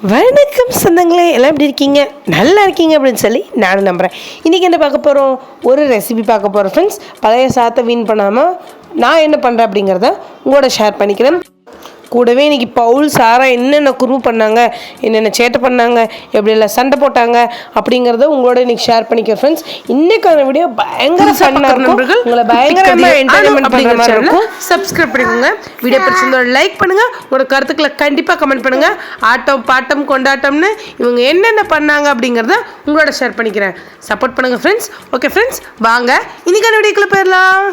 வணக்கம் சொந்தங்களே எல்லாம் எப்படி இருக்கீங்க? நல்லா இருக்கீங்க அப்படின்னு சொல்லி நானும் நம்புகிறேன் இன்றைக்கி என்ன பார்க்க போகிறோம் ஒரு ரெசிபி பார்க்க போகிறோம் ஃப்ரெண்ட்ஸ் பழைய சாத்தை வீண் பண்ணாமல் நான் என்ன பண்ணுறேன் அப்படிங்கிறத உங்களோட ஷேர் பண்ணிக்கிறேன். கூடவே இன்றைக்கி பவுல் சாரா என்னென்ன குருவு பண்ணாங்க என்னென்ன சேட்டை பண்ணாங்க எப்படியெல்லாம் சண்டை போட்டாங்க அப்படிங்கிறத உங்களோட இன்னைக்கு ஷேர் பண்ணிக்கிறேன் ஃப்ரெண்ட்ஸ் இன்னைக்கான வீடியோ பயங்கர ஃபன்னாக இருக்கும். உங்களை பயங்கரமாக என்டர்டைன்மெண்ட் பண்ணுற மாதிரி இருக்கும். சப்ஸ்கிரைப் பண்ணிக்கோங்க. வீடியோ பிடிச்சிருந்தா லைக் பண்ணுங்க. உங்களோட கருத்துக்களை கண்டிப்பாக கமெண்ட் பண்ணுங்க. ஆட்டம் பாட்டம் கொண்டாட்டம்னு இவங்க என்னென்ன பண்ணாங்க அப்படிங்கிறத உங்களோட ஷேர் பண்ணிக்கிறேன். சப்போர்ட் பண்ணுங்க ஃப்ரெண்ட்ஸ் ஓகே ஃப்ரெண்ட்ஸ் வாங்க. இன்னைக்கான வீடியோக்குள்ள போயிடலாம்.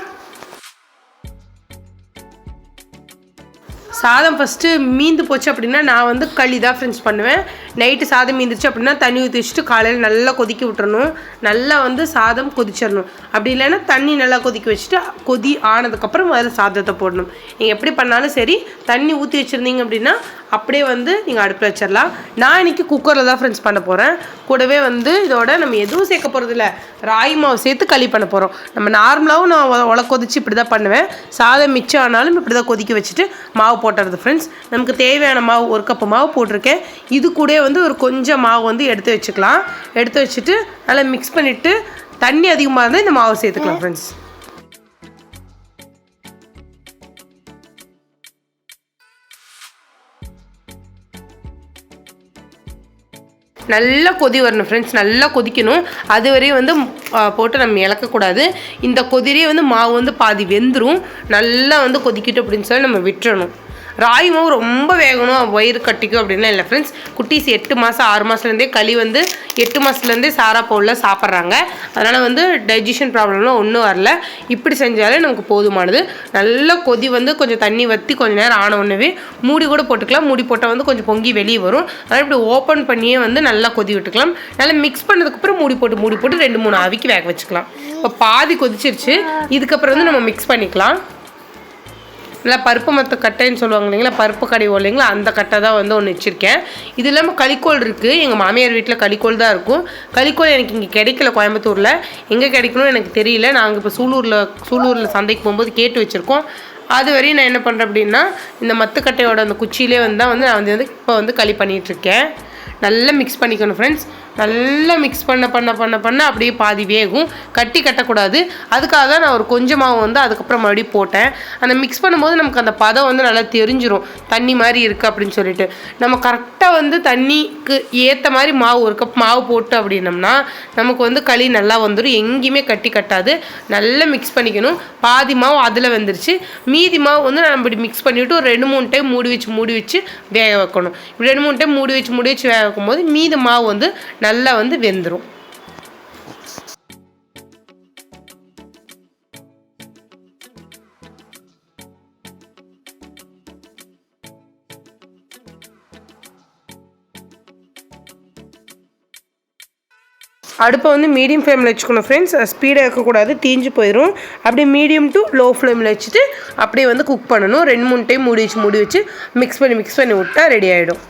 சாதம் ஃபஸ்ட்டு மீந்து போச்சு அப்படின்னா நான் வந்து களி தான் ஃப்ரெண்ட்ஸ் பண்ணுவேன். நைட்டு சாதம் மீந்துருச்சு அப்படின்னா தண்ணி ஊற்றி வச்சுட்டு காலையில் நல்லா கொதிக்க விட்டுறணும். நல்லா வந்து சாதம் கொதிச்சிடணும். அப்படி இல்லைன்னா தண்ணி நல்லா கொதிக்க வச்சுட்டு கொதி ஆனதுக்கப்புறம் முதல்ல சாதத்தை போடணும். நீங்கள் எப்படி பண்ணாலும் சரி தண்ணி ஊற்றி வச்சுருந்தீங்க அப்படின்னா அப்படியே வந்து நீங்கள் அடுப்பில் வச்சிடலாம். நான் இன்றைக்கி குக்கரில் தான் ஃப்ரெண்ட்ஸ் பண்ண போகிறேன் கூடவே வந்து இதோட நம்ம எதுவும் சேர்க்க போகிறதில்ல ராகி மாவு சேர்த்து களி பண்ண போகிறோம் நம்ம நார்மலாகவும் நான் உல- உல கொதிச்சு இப்படி தான் பண்ணுவேன். சாதம் மிச்சம் ஆனாலும் இப்படி தான் கொதிக்க வச்சுட்டு மாவு போட்டுறது ஃப்ரெண்ட்ஸ் நமக்கு தேவையான மாவு ஒரு கப்பு மாவு போட்டிருக்கேன். இது கூட வந்து ஒரு கொஞ்சம் மாவு வந்து எடுத்து வச்சுக்கலாம். எடுத்து வச்சுட்டு நல்லா மிக்ஸ் பண்ணிவிட்டு தண்ணி அதிகமாக இருந்தால் இந்த மாவு சேர்த்துக்கலாம் ஃப்ரெண்ட்ஸ் நல்லா கொதி வரணும் ஃப்ரெண்ட்ஸ் நல்லா கொதிக்கணும். அது வரையும் வந்து போட்டு நம்ம இழக்கக்கூடாது. இந்த கொதிரியே வந்து மாவு வந்து பாதி வெந்துடும் நல்லா வந்து கொதிக்கிட்டு அப்படின்னு சொல்லி நம்ம விட்டுறணும். ராகி மாவு ரொம்ப வேகணும் வயிறு கட்டிக்கும் அப்படின்லாம் இல்லை ஃப்ரெண்ட்ஸ் குட்டீஸ் எட்டு மாதம் ஆறு மாதத்துலேருந்தே களி வந்து எட்டு மாதத்துலேருந்தே சாரா பவுலில் சாப்பிட்றாங்க. அதனால் வந்து டைஜஷன் ப்ராப்ளம்லாம் ஒன்றும் வரல. இப்படி செஞ்சாலே நமக்கு போதுமானது. நல்லா கொதி வந்து கொஞ்சம் தண்ணி வற்றி கொஞ்சம் நேரம் ஆன உடனே மூடி கூட போட்டுக்கலாம். மூடி போட்டால் வந்து கொஞ்சம் பொங்கி வெளியே வரும். அதனால் இப்படி ஓப்பன் பண்ணியே வந்து நல்லா கொதி விட்டுக்கலாம். நல்லா மிக்ஸ் பண்ணதுக்கப்புறம் மூடி போட்டு மூடி போட்டு ரெண்டு மூணு ஆவிக்கு வேக வச்சுக்கலாம். இப்போ பாதி கொதிச்சிருச்சு. இதுக்கப்புறம் வந்து நம்ம மிக்ஸ் பண்ணிக்கலாம். இல்லை பருப்பு மத்த கட்டைன்னு சொல்லுவாங்க இல்லைங்களா பருப்பு கடை இல்லைங்களா அந்த கட்டை தான் வந்து ஒன்று வச்சுருக்கேன். இது இல்லாமல் களிக்கோள் இருக்குது எங்கள் மாமியார் வீட்டில் களிக்கோள் தான் இருக்கும். களிக்கோள் எனக்கு இங்கே கிடைக்கல கோயம்புத்தூரில். எங்கே கிடைக்கணும்னு எனக்கு தெரியல. நாங்கள் இப்போ சூலூரில் சூலூரில் சந்தைக்கு போகும்போது கேட்டு வச்சுருக்கோம். அது வரையும் நான் என்ன பண்ணுறேன் அப்படின்னா இந்த மத்துக்கட்டையோட அந்த குச்சியிலே வந்து தான் வந்து நான் வந்து வந்து இப்போ வந்து களி பண்ணிகிட்ருக்கேன் நல்லா மிக்ஸ் பண்ணிக்கணும் ஃப்ரெண்ட்ஸ் நல்லா மிக்ஸ் பண்ண பண்ண பண்ண பண்ண அப்படியே பாதி வேகும். கட்டி கட்டக்கூடாது. அதுக்காக தான் நான் ஒரு கொஞ்சமாக வந்து அதுக்கப்புறம் மறுபடியும் போட்டேன். அந்த மிக்ஸ் பண்ணும்போது நமக்கு அந்த பதம் வந்து நல்லா தெரிஞ்சிடும் தண்ணி மாதிரி இருக்குது அப்படின்னு சொல்லிட்டு. நம்ம கரெக்டாக வந்து தண்ணிக்கு ஏற்ற மாதிரி மாவு ஒரு கப் மாவு போட்டு அப்படின்னம்னா நமக்கு வந்து களி நல்லா வந்துடும் எங்கேயுமே கட்டி கட்டாது. நல்லா மிக்ஸ் பண்ணிக்கணும். பாதி மாவு அதில் வந்துருச்சு. மீதி மாவு வந்து நம்ம இப்படி மிக்ஸ் பண்ணிவிட்டு ஒரு ரெண்டு மூணு டைம் மூடி வச்சு மூடி வச்சு வேக வைக்கணும். இப்படி ரெண்டு மூணு டைம் மூடி வச்சு மூடி வச்சு வேக வைக்கும்போது மீதி மாவு வந்து நல்லா வந்து வெந்துடும் அடுப்பை வந்து மீடியம் ஃப்ளேமில் வச்சுக்கணும் ஃப்ரெண்ட்ஸ் ஸ்பீடாக இருக்கக்கூடாது தீஞ்சு போயிடும் அப்படியே மீடியம் டு லோ ஃப்ளேமில் வச்சுட்டு அப்படியே வந்து குக் பண்ணணும். ரெண்டு மூணு டைம் மூடி வச்சு மூடி வச்சு மிக்ஸ் பண்ணி மிக்ஸ் பண்ணி விட்டா ரெடி ஆகிடும்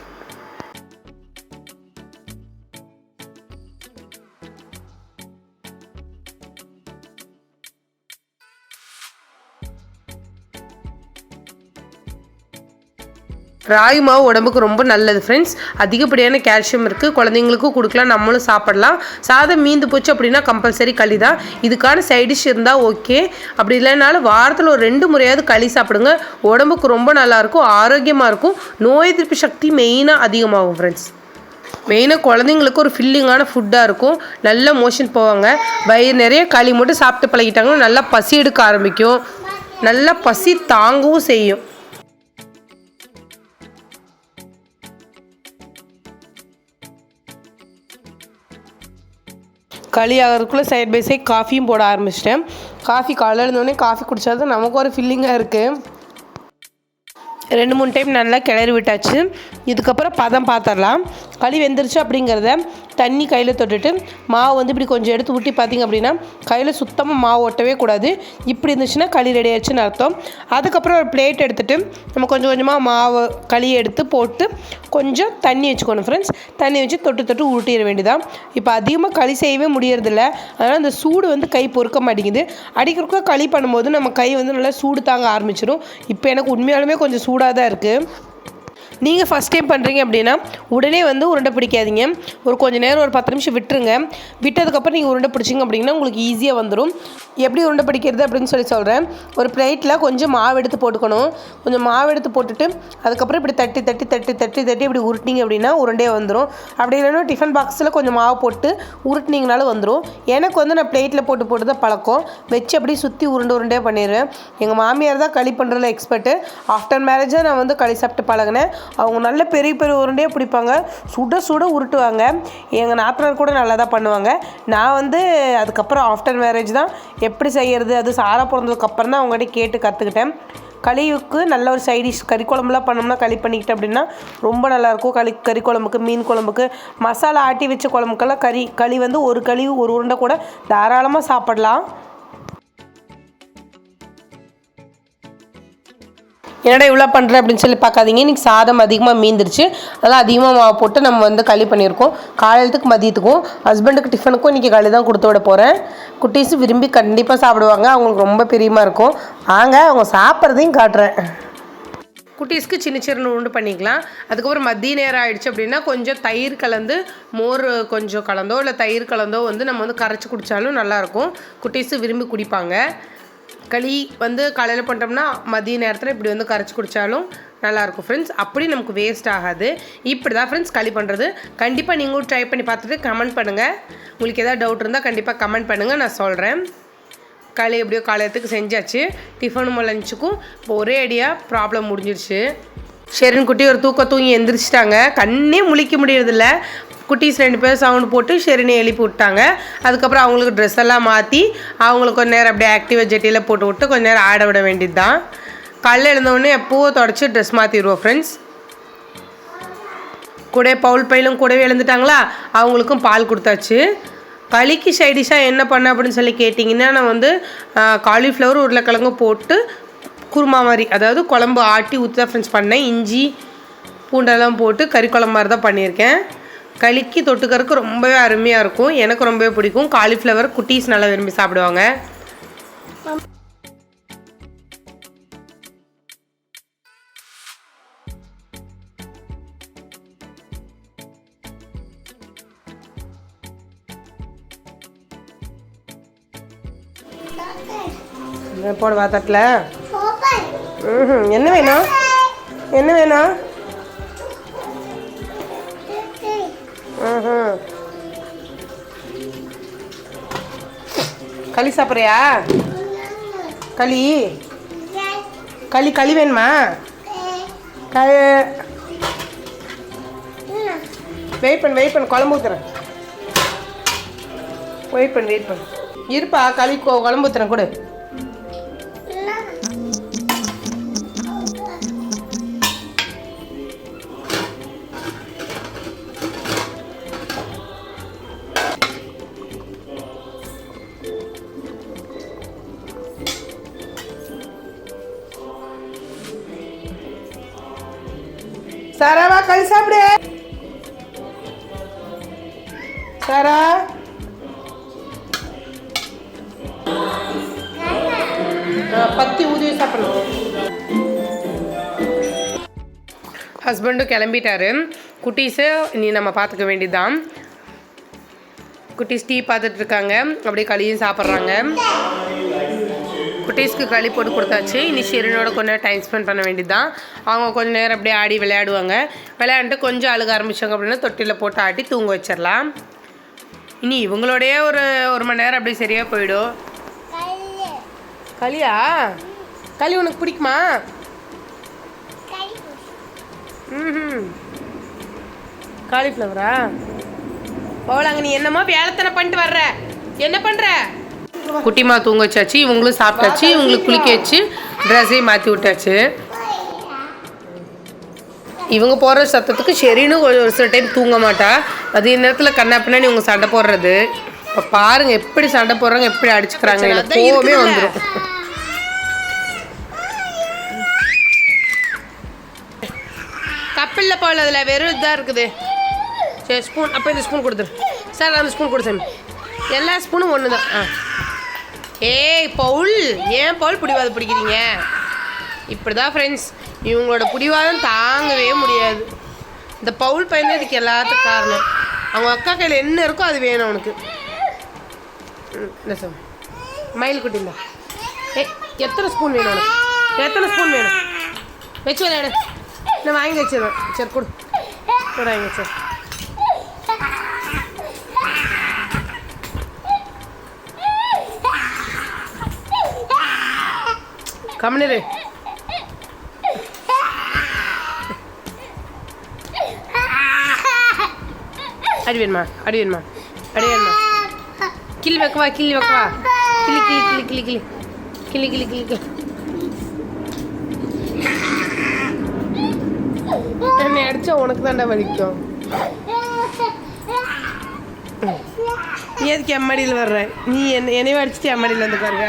ராகி மாவு உடம்புக்கு ரொம்ப நல்லது ஃப்ரெண்ட்ஸ் அதிகப்படியான கால்சியம் இருக்குது குழந்தைங்களுக்கும் கொடுக்கலாம் நம்மளும் சாப்பிடலாம். சாதம் மீந்து போச்சு அப்படின்னா கம்பல்சரி களி தான் இதுக்கான சைடிஷ் இருந்தால் ஓகே அப்படி இல்லைனாலும் வாரத்தில் ஒரு ரெண்டு முறையாவது களி சாப்பிடுங்க. உடம்புக்கு ரொம்ப நல்லாயிருக்கும் ஆரோக்கியமாக இருக்கும். நோய் எதிர்ப்பு சக்தி மெயினாக அதிகமாகும் ஃப்ரெண்ட்ஸ் மெயினாக குழந்தைங்களுக்கு ஒரு ஃபில்லிங்கான ஃபுட்டாக இருக்கும். நல்ல மோஷன் போவாங்க. வயிறு நிறைய களி மட்டும் சாப்பிட்டு பழகிட்டாங்கன்னா நல்லா பசி எடுக்க ஆரம்பிக்கும். நல்லா பசி தாங்கவும் செய்யும். களி ஆகிறதுக்குள்ளே சைட் பை சைட் காஃபியும் போட ஆரம்பிச்சிட்டேன். காஃபி காலையில் இருந்தோடனே காஃபி குடித்தா தான் நமக்கு ஒரு ஃபில்லிங்காக இருக்குது ரெண்டு மூணு டைம் நல்லா கிளறி விட்டாச்சு. இதுக்கப்புறம் பதம் பார்த்துடலாம் களி வெந்துருச்சு அப்படிங்கிறத தண்ணி கையில் தொட்டுட்டு மாவு வந்து இப்படி கொஞ்சம் எடுத்து ஊட்டி பார்த்தீங்க அப்படின்னா கையில் சுத்தமாக மாவு ஒட்டவே கூடாது. இப்படி இருந்துச்சுன்னா களி ரெடி ஆயிடுச்சுன்னு அர்த்தம். அதுக்கப்புறம் ஒரு பிளேட் எடுத்துகிட்டு நம்ம கொஞ்சம் கொஞ்சமாக மாவு களி எடுத்து போட்டு கொஞ்சம் தண்ணி வச்சுக்கணும் ஃப்ரெண்ட்ஸ் தண்ணி வச்சு தொட்டு தொட்டு ஊட்டிட வேண்டியதான் இப்போ அதிகமாக களி செய்யவே முடியறதில்ல. அதனால் அந்த சூடு வந்து கை பொறுக்க மாட்டேங்குது. அடிக்கிறக்க களி பண்ணும்போது நம்ம கை வந்து நல்லா சூடு தாங்க ஆரம்பிச்சிடும் இப்போ எனக்கு உண்மையாலுமே கொஞ்சம் சூடாக தான் இருக்குது நீங்கள் ஃபஸ்ட் டைம் பண்ணுறீங்க அப்படின்னா உடனே வந்து உருண்டை பிடிக்காதீங்க. ஒரு கொஞ்ச நேரம் ஒரு பத்து நிமிஷம் விட்டுருங்க. விட்டதுக்கப்புறம் நீங்கள் உருண்டை பிடிச்சிங்க அப்படின்னா உங்களுக்கு ஈஸியாக வந்துடும் எப்படி உருண்டை பிடிக்கிறது அப்படின்னு சொல்லி சொல்கிறேன் ஒரு பிளேட்டில் கொஞ்சம் மாவு எடுத்து போட்டுக்கணும். கொஞ்சம் மாவு எடுத்து போட்டுட்டு அதுக்கப்புறம் இப்படி தட்டி தட்டி தட்டி தட்டி தட்டி இப்படி உருட்டினீங்க அப்படின்னா உருண்டே வந்துடும் அப்படி இல்லைன்னா டிஃபன் பாக்ஸில் கொஞ்சம் மாவு போட்டு உருட்டினீங்கனாலும் வந்துடும் எனக்கு வந்து நான் பிளேட்டில் போட்டு போட்டு தான் பழக்கம். வச்சு அப்படியே சுற்றி உருண்டை உருண்டே பண்ணிடுவேன் எங்கள் மாமியார் தான் களி பண்ணுறதுல எக்ஸ்பர்ட்டு ஆஃப்டர் மேரேஜாக நான் வந்து களி சாப்பிட்டு பழகினேன். அவங்க நல்ல பெரிய பெரிய உருண்டையே பிடிப்பாங்க. சுட சுட உருட்டுவாங்க. எங்கள் நாத்தனார் கூட நல்லா தான் பண்ணுவாங்க. நான் வந்து அதுக்கப்புறம் ஆஃப்டர் மேரேஜ் தான் எப்படி செய்கிறது அது சாரா பிறந்ததுக்கப்புறம் தான் அவங்ககிட்ட கேட்டு கற்றுக்கிட்டேன் களிவுக்கு நல்ல ஒரு சைடிஷ் கறி குழம்புலாம் பண்ணோம்னா களி பண்ணிக்கிட்டேன் அப்படின்னா ரொம்ப நல்லாயிருக்கும் களி கறி குழம்புக்கு மீன் குழம்புக்கு மசாலா ஆட்டி வச்ச குழம்புக்கெல்லாம் கறி களி வந்து ஒரு களி ஒரு உருண்டை கூட தாராளமாக சாப்பிடலாம். என்னடா இவ்வளோ பண்ணுறேன் அப்படின்னு சொல்லி பார்க்காதீங்க. இன்றைக்கி சாதம் அதிகமாக மீந்துருச்சு. அதெல்லாம் அதிகமாக மாவு போட்டு நம்ம வந்து களி பண்ணியிருக்கோம். காலையிலத்துக்கு மதியத்துக்கும் ஹஸ்பண்டுக்கு டிஃபனுக்கும் இன்றைக்கி களி தான் கொடுத்து விட போகிறேன் குட்டீஸ் விரும்பி கண்டிப்பாக சாப்பிடுவாங்க. அவங்களுக்கு ரொம்ப பிரியமாக இருக்கும். வாங்க அவங்க சாப்பிட்றதையும் காட்டுறேன். குட்டீஸ்க்கு சின்ன சின்ன உண்டு பண்ணிக்கலாம். அதுக்கப்புறம் மதிய நேரம் ஆயிடுச்சு அப்படின்னா கொஞ்சம் தயிர் கலந்து மோர் கொஞ்சம் கலந்தோ இல்லை தயிர் கலந்தோ வந்து நம்ம வந்து கரைச்சி குடித்தாலும் நல்லாயிருக்கும் குட்டீஸு விரும்பி குடிப்பாங்க. களி வந்து காலையில் பண்ணிட்டோம்னா மதிய நேரத்தில் இப்படி வந்து கரைச்சி குடித்தாலும் நல்லாயிருக்கும் ஃப்ரெண்ட்ஸ் அப்படி நமக்கு வேஸ்ட் ஆகாது. இப்படி தான் ஃப்ரெண்ட்ஸ் களி பண்ணுறது கண்டிப்பாக நீங்களும் ட்ரை பண்ணி பார்த்துட்டு கமெண்ட் பண்ணுங்கள் உங்களுக்கு எதாவது டவுட் இருந்தால் கண்டிப்பாக கமெண்ட் பண்ணுங்கள் நான் சொல்கிறேன் களி எப்படியோ காலையத்துக்கு செஞ்சாச்சு. டிஃபனும் லஞ்சுக்கும் இப்போ ஒரே அடியாக ப்ராப்ளம் முடிஞ்சிருச்சு. ஷெரின் குட்டி ஒரு தூக்கம் தூங்கி எந்திரிச்சிட்டாங்க. கண்ணே முழிக்க முடியறதில்ல. குட்டீஸ் ரெண்டு பேரும் சவுண்டு போட்டு ஷெரினி எழுப்பி விட்டாங்க. அதுக்கப்புறம் அவங்களுக்கு ட்ரெஸ் எல்லாம் மாற்றி அவங்களுக்கு கொஞ்ச நேரம் அப்படியே ஆக்டிவாக ஜெட்டியில் போட்டு விட்டு கொஞ்ச நேரம் ஆட விட வேண்டியது தான் காலையில் எழுந்தவுடனே எப்போவோ தொடச்சி ட்ரெஸ் மாற்றிடுவோம் ஃப்ரெண்ட்ஸ் கூட பவுல் பையிலும் கூடவே எழுந்துட்டாங்களா? அவங்களுக்கும் பால் கொடுத்தாச்சு. களிக்கு சைடிஷாக என்ன பண்ண அப்படின்னு சொல்லி கேட்டிங்கன்னா நான் வந்து காலிஃப்ளவர் உருளைக்கிழங்கு போட்டு குருமா மாதிரி அதாவது குழம்பு ஆட்டி ஊற்றி தான் ஃப்ரெண்ட்ஸ் பண்ணேன். இஞ்சி பூண்டெல்லாம் போட்டு கறி குழம்பு மாதிரி தான் பண்ணியிருக்கேன். களிக்கு தொட்டுக்கறதுக்கு ரொம்பவே அருமையாக இருக்கும். எனக்கு ரொம்பவே பிடிக்கும். காலிஃப்ளவர் குட்டீஸ் நல்லா விரும்பி சாப்பிடுவாங்க. போடுவா தட்டில். என்ன வேணும்? என்ன வேணும்? களி சாப்பிட்றியா? களி? களி களி வேணுமா? க வெயிட் பண்ணு வெயிட் பண்ணு குழம்பு ஊற்றுறேன் வெயிட் பண்ணு வெயிட் பண்ணு. இருப்பா களி குழம்பு ஊற்றுறேன் கொடு. பத்தி ஊதி சாப்பிடணும். ஹஸ்பண்டும் கிளம்பிட்டாரு. குட்டீஸை இனி நம்ம பார்த்துக்க வேண்டியதுதான். குட்டீஸ் டீ பார்த்துட்டு இருக்காங்க. அப்படியே களியும் சாப்பிட்றாங்க. குட்டீஸ்க்கு களி போட்டு கொடுத்தாச்சு. இனி ஷெரினோட கொஞ்ச நேரம் டைம் ஸ்பெண்ட் பண்ண வேண்டியதுதான். அவங்க கொஞ்ச நேரம் அப்படியே ஆடி விளையாடுவாங்க. விளையாண்டுட்டு கொஞ்சம் அழுக ஆரம்பித்தாங்க அப்படின்னா தொட்டியில் போட்டு ஆட்டி தூங்க வச்சிடலாம். இனி இவங்களோடையே ஒரு ஒரு மணி நேரம் அப்படியே சரியாக போயிடும். களியா? களி உனக்கு பிடிக்குமா? ம் காலிஃப்ளவரா போகலாங்க நீ என்னம்மா வேலைத்தனை பண்ணிட்டு வர்ற. என்ன பண்ணுற குட்டிமா தூங்க வச்சாச்சு இவங்களும் சாப்பிட்டாச்சு இவங்களுக்கு குளிக்க வச்சு ட்ரெஸ்ஸையும் மாற்றி விட்டாச்சு. இவங்க போடுற சத்தத்துக்கு சரின்னு ஒரு ஒரு சில டைம் தூங்க மாட்டா. அதே நேரத்தில் கண்ணா பின்னாடி இவங்க சண்டை போடுறது. இப்போ பாருங்க எப்படி சண்டை போடுறாங்க எப்படி அடிச்சுக்கிறாங்க கோவமே வந்துடும் கப்பில் போகல அதில் வெறும் இதாக இருக்குது. சரி ஸ்பூன் அப்போ இந்த ஸ்பூன் கொடுத்துரு. சார் அந்த ஸ்பூன் கொடு சாமி எல்லா ஸ்பூனும் ஒன்று தான் ஆ. ஏய் பவுல் ஏன் பவுல் பிடிவாது பிடிக்கிறீங்க? இப்படி தான் ஃப்ரெண்ட்ஸ் இவங்களோட பிடிவாதம் தாங்கவே முடியாது. இந்த பவுல் பையன் இதுக்கு எல்லாத்துக்கும் காரணம். அவங்க அக்கா கையில் என்ன இருக்கோ அது வேணும் அவனுக்கு. രസം. മയിൽക്കുട്ടിന്റെ എത്ര സ്പൂൺ വേണം എത്ര സ്പൂൺ വേണം? വെച്ചു വരാണ് ഞാൻ വാങ്ങി വെച്ചത്. ചെറുക്കൂട് ഇവിടെ വാങ്ങി വെച്ചത് കമണിരേ അടി വരുമാ അടി വരുമാ கிளி வைக்கவா கிளி வைக்கவா கிளி கிளி கிளி கிளி கிளி கிளி கிளி கிளி கிளி என்னை அடிச்சா உனக்கு தாண்டா வலிக்கும் நீ எதுக்கு எம்மடியில் வர்ற நீ என்ன என்னையும் அடிச்சுட்டு எம்மடியில் வந்து பாருங்க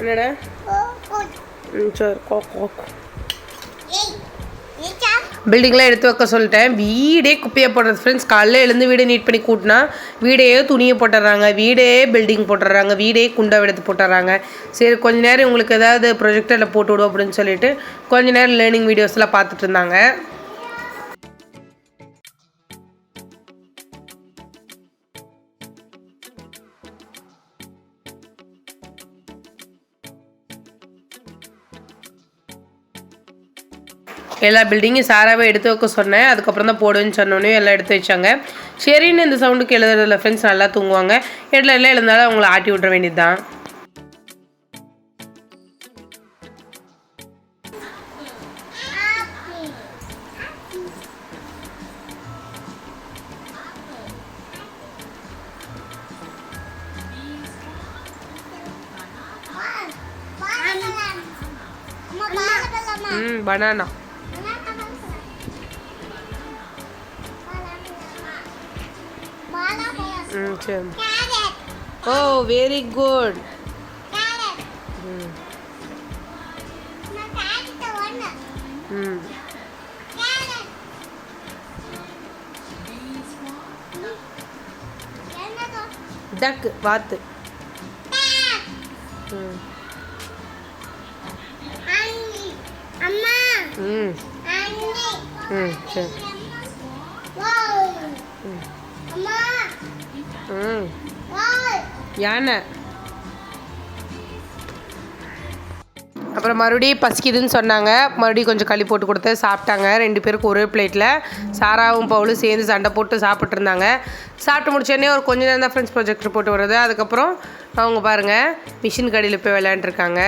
என்னடா? ம் சரி கோ பில்டிங்லாம் எடுத்து வைக்க சொல்லிட்டேன். வீடே குப்பையை போடுறது ஃப்ரெண்ட்ஸ் காலைல எழுந்து வீடு நீட் பண்ணி கூட்டினா வீடே துணியை போட்டுடுறாங்க. வீடே பில்டிங் போட்டுடுறாங்க. வீடே குண்டை எடுத்து போட்டுடுறாங்க. சரி கொஞ்ச நேரம் உங்களுக்கு ஏதாவது ப்ரொஜெக்டரில் போட்டு விடுவோம் அப்படின்னு சொல்லிட்டு கொஞ்ச நேரம் லேர்னிங் வீடியோஸ்லாம் பார்த்துட்டு இருந்தாங்க. எல்லா பில்டிங்கும் சாராகவே எடுத்து வைக்க சொன்னேன் அதுக்கப்புறம் தான் போடுவேன்னு சொன்னோன்னே எல்லாம் எடுத்து வச்சாங்க சரின்னு இந்த சவுண்டுக்கு எழுதுறதில்ல ஃப்ரெண்ட்ஸ் நல்லா தூங்குவாங்க இடையில எல்லாம் எழுந்தாலும் அவங்கள ஆட்டி விட்ற வேண்டியது தான் பனானா Oh, very good. டக்கு வாத்து ம் ம். யானை. அப்புறம் மறுபடியும் பசிக்குதுன்னு சொன்னாங்க. மறுபடியும் கொஞ்சம் களி போட்டு கொடுத்து சாப்பிட்டாங்க. ரெண்டு பேருக்கு ஒரே பிளேட்டில் சாராவும் பவுலும் சேர்ந்து சண்டை போட்டு சாப்பிட்ருந்தாங்க சாப்பிட்டு முடிச்சோடனே ஒரு கொஞ்ச நேரம் தான் ஃப்ரெண்ட்ஸ் ப்ரொஜெக்டர் போட்டு வருது அதுக்கப்புறம் அவங்க பாருங்கள் மிஷின் கடையில் போய் விளையாண்டுருக்காங்க.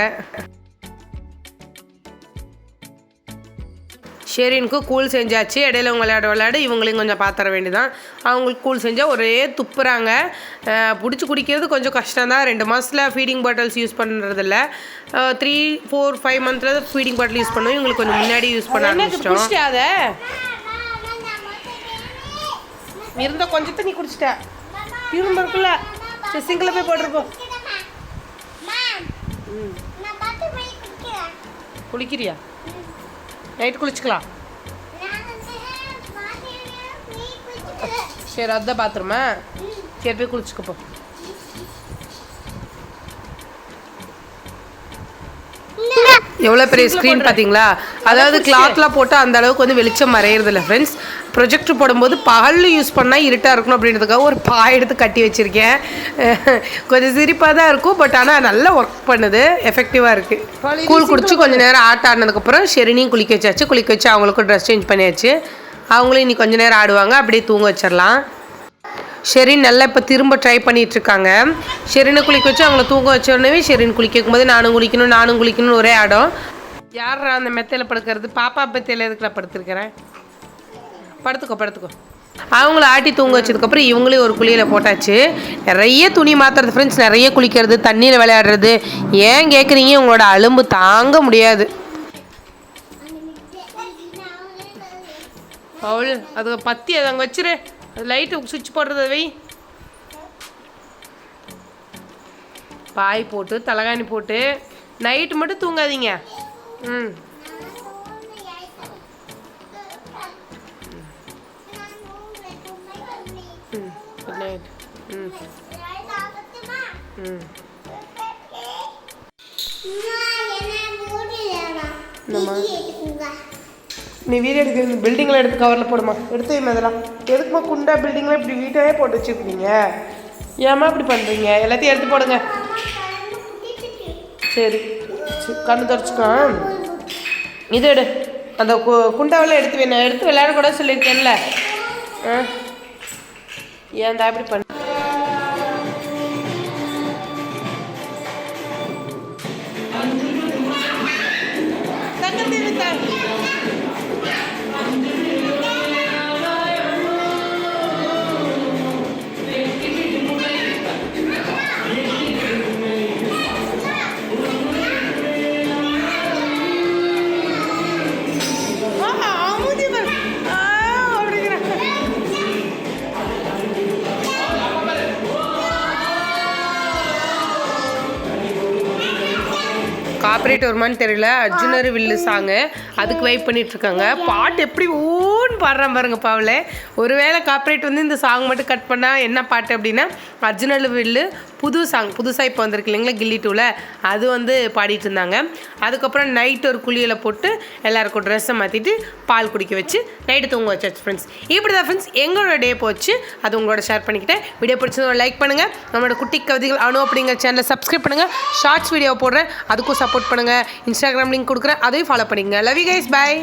ஷெரீனுக்கு கூழ் செஞ்சாச்சு. இடையில அவங்க விளையாட விளையாட இவங்களையும் கொஞ்சம் பார்த்துற வேண்டியதான் அவங்களுக்கு கூழ் செஞ்சால் ஒரே துப்புறாங்க. பிடிச்சி குடிக்கிறது கொஞ்சம் கஷ்டம் தான் ரெண்டு மாதத்தில் ஃபீடிங் பாட்டில்ஸ் யூஸ் பண்ணுறதில்ல த்ரீ ஃபோர் ஃபைவ் மந்த்தில் ஃபீடிங் பாட்டில் யூஸ் பண்ணுவோம் இவங்களுக்கு கொஞ்சம் முன்னாடி யூஸ் பண்ண ஆரம்பிச்சிட்டோம். அதை? இருந்த கொஞ்சத்தை நீ குடிச்சிட்ட. திரும்ப இருக்குல்ல. சரி சிங்கில் போய் போட்டிருப்போம் குளிக்கிறியா? நைட்டு குளிச்சுக்கலாம். சரி அதுதான் பாத்ரூமா சரி போய் குளிச்சுக்கப்போ எவ்வளோ பெரிய ஸ்க்ரீன் பார்த்தீங்களா அதாவது கிளாத்லாம் போட்டு அந்த அளவுக்கு வந்து வெளிச்சம் மறையிறதில்ல ஃப்ரெண்ட்ஸ் ப்ரொஜெக்டர் போடும்போது பகலில் யூஸ் பண்ணால் இருட்டாக இருக்கணும் அப்படின்றதுக்காக ஒரு பாய் எடுத்து கட்டி வச்சுருக்கேன். கொஞ்சம் சிரிப்பாக தான் இருக்கும் பட் ஆனால் நல்லா ஒர்க் பண்ணுது. எஃபெக்டிவாக இருக்குது கூழ் குடிச்சு கொஞ்சம் நேரம் ஆட்ட ஆடினதுக்கப்புறம் ஷெரினியும் குளிக்க வச்சாச்சு. குளிக்க வச்சு அவங்களுக்கும் ட்ரெஸ் சேஞ்ச் பண்ணியாச்சு. அவங்களும் இன்னி கொஞ்ச நேரம் ஆடுவாங்க அப்படியே தூங்க வச்சிடலாம் ஷெரின் நல்லா இப்போ திரும்ப ட்ரை பண்ணிட்டு இருக்காங்க. ஷெரினை குளிக்க வச்சு அவங்கள தூங்க வச்ச உடனே ஷெரின் குளிக்க வைக்கும்போது நானும் குளிக்கணும் நானும் குளிக்கணும்னு ஒரே ஆடம். யாரா அந்த மெத்தையில் படுக்கிறது? பாப்பா மெத்தையில் எதுக்குடா படுத்துருக்கிறேன் படுத்துக்கோ படுத்துக்கோ. அவங்கள ஆட்டி தூங்க வச்சதுக்கப்புறம் இவங்களே ஒரு குழியில் போட்டாச்சு. நிறைய துணி மாற்றுறது ஃப்ரெண்ட்ஸ் நிறைய குளிக்கிறது தண்ணியில் விளையாடுறது. ஏன் கேட்குறீங்க உங்களோட அலும்பு தாங்க முடியாது. அவள் அது பத்தி அதை அங்கே வச்சிரு. அது லைட்டு சுவிட்ச் போடுறது வை. பாய் போட்டு தலகாணி போட்டு. நைட்டு மட்டும் தூங்காதீங்க. ம். குட் நைட் ம் ம் நீ வீடு எடுக்க பில்டிங்கில் எடுத்து கவரில் போடுமா. எடுத்து வைமா இதெல்லாம். எதுக்குமா குண்டா பில்டிங்கில் இப்படி வீட்டையே போட்டு வச்சுருக்கீங்க? ஏம்மா இப்படி பண்ணுறீங்க எல்லாத்தையும் எடுத்து போடுங்க. சரி. கண்ணு தொடச்சிக்கோ. இது எடு. அந்த குண்டாவெல்லாம் எடுத்து வேணும் எடுத்து விளையாடக்கூடாது சொல்லியிருக்கேன்ல. ஆ? ஏன்டா இப்படி பண்ண? தங்கத்தேவி தான் காப்பரேட் வருமான்னு தெரியல. அர்ஜுனர் வில்லு சாங்கு அதுக்கு வெயிட் பண்ணிட்டு இருக்காங்க பாட்டு எப்படி ஊன்னு பாடுறா பாருங்க பாவல. ஒருவேளை காப்பரேட் வந்து இந்த சாங் மட்டும் கட் பண்ணால் என்ன பாட்டு அப்படின்னா அர்ஜுனர் வில்லு புது சாங் புதுசாக இப்போ வந்திருக்கு இல்லைங்களா கில்லி டூவில் அது வந்து பாடிட்டு இருந்தாங்க அதுக்கப்புறம் நைட் ஒரு குழியில் போட்டு எல்லாருக்கும் ட்ரெஸ்ஸை மாற்றிட்டு பால் குடிக்க வச்சு நைட்டு தூங்க வச்சாச்சு ஃப்ரெண்ட்ஸ் இப்படி தான் ஃப்ரெண்ட்ஸ் எங்களோட டே போச்சு. அது உங்களோட ஷேர் பண்ணிக்கிட்டேன். வீடியோ பிடிச்சது லைக் பண்ணுங்கள் நம்மளோட குட்டி கவிதைகள் அணு அப்படிங்கிற சேனலை சப்ஸ்கிரைப் பண்ணுங்கள் ஷார்ட்ஸ் வீடியோ போடுறேன். அதுக்கும் சப்போர்ட் பண்ணுங்கள் இன்ஸ்டாகிராம் லிங்க் கொடுக்குறேன். அதையும் ஃபாலோ பண்ணிக்கங்க. Love you guys bye